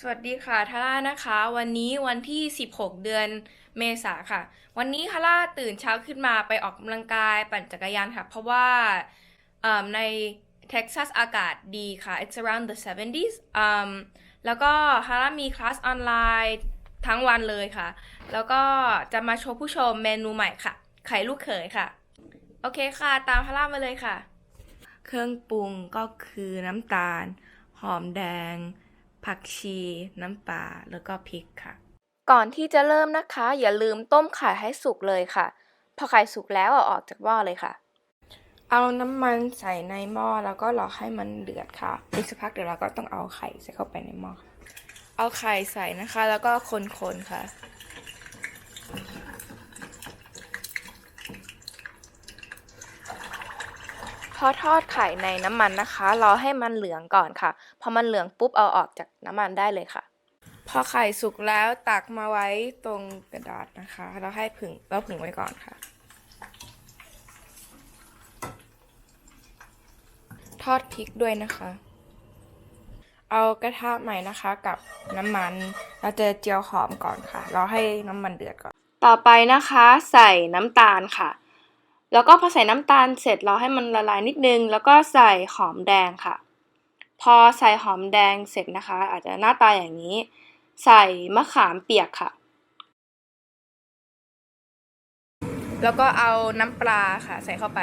สวัสดีค่ะทาร่านะคะ วันนี้วันที่ 16 เดือนเมษาค่ะ วันนี้ทาร่าตื่นเช้าขึ้นมาไปออกกำลังกายปั่นจักรยานค่ะ เพราะว่าในเท็กซัสอากาศดีค่ะ it's around the 70s แล้วก็ทาร่ามีคลาสออนไลน์ทั้งวันเลยค่ะ แล้วก็จะมาโชว์ผู้ชมเมนูใหม่ค่ะ ไข่ลูกเขยค่ะ โอเคค่ะ ตามทาร่ามาเลยค่ะ เครื่องปรุงก็คือน้ำตาล หอมแดง ผักชี น้ำปลาแล้วก็พริกค่ะ ก่อนที่จะเริ่มนะคะ อย่าลืมต้มไข่ให้สุกเลยค่ะ พอไข่สุกแล้วเอาออกจากหม้อเลยค่ะ เอาน้ำมันใส่ในหม้อแล้วก็รอให้มันเดือดค่ะอีกสักพักเดี๋ยวเราก็ต้องเอาไข่ใส่เข้าไปในหม้อค่ะเอาไข่ใส่นะคะ แล้วก็คนๆค่ะ พอทอดไข่ในน้ำมันนะคะ รอให้มันเหลืองก่อนค่ะ พอมันเหลืองปุ๊บเอาออกจากน้ำมันได้เลยค่ะ พอไข่สุกแล้วตักมาไว้ตรงกระดาษนะคะ แล้วให้ผึ่งแล้วผึ่งไว้ก่อนค่ะ ทอดพริกด้วยนะคะ เอากระทะใหม่นะคะกับน้ำมัน เราจะเจียวหอมก่อนค่ะ รอให้น้ำมันเดือดก่อน ต่อไปนะคะ ใส่น้ำตาลค่ะ แล้วก็พอใส่น้ำตาลเสร็จเราให้มันละลายนิดนึง แล้วก็ใส่หอมแดงค่ะ พอใส่หอมแดงเสร็จนะคะ อาจจะหน้าตาอย่างนี้ ใส่มะขามเปียกค่ะ แล้วก็เอาน้ำปลาค่ะ ใส่เข้าไป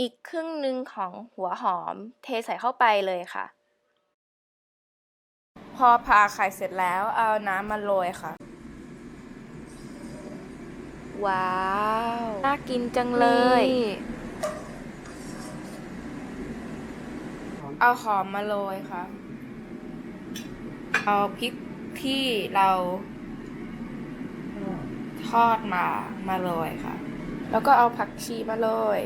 อีกครึ่งหนึ่งของหัวหอมเทใส่เข้าไปเลยค่ะ พอผ่าไข่เสร็จแล้วเอาน้ำมาโรยค่ะ ว้าว น่ากินจังเลย เอาหอมมาโรยค่ะ เอาพริกที่เราทอดมามาโรยค่ะ แล้วก็เอาผักชีมาโรย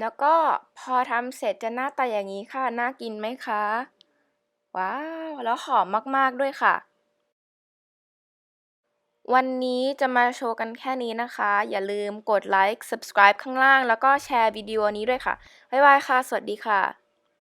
แล้วก็พอทำเสร็จจะหน้าตาอย่างนี้ค่ะ น่ากินไหมคะ ว้าว แล้วหอมมาก ๆ ด้วยค่ะ วันนี้จะมาโชว์กันแค่นี้นะคะ อย่าลืมกดไลค์ subscribe ข้างล่าง แล้วก็แชร์วิดีโอนี้ด้วยค่ะ บ๊ายบายค่ะ สวัสดีค่ะ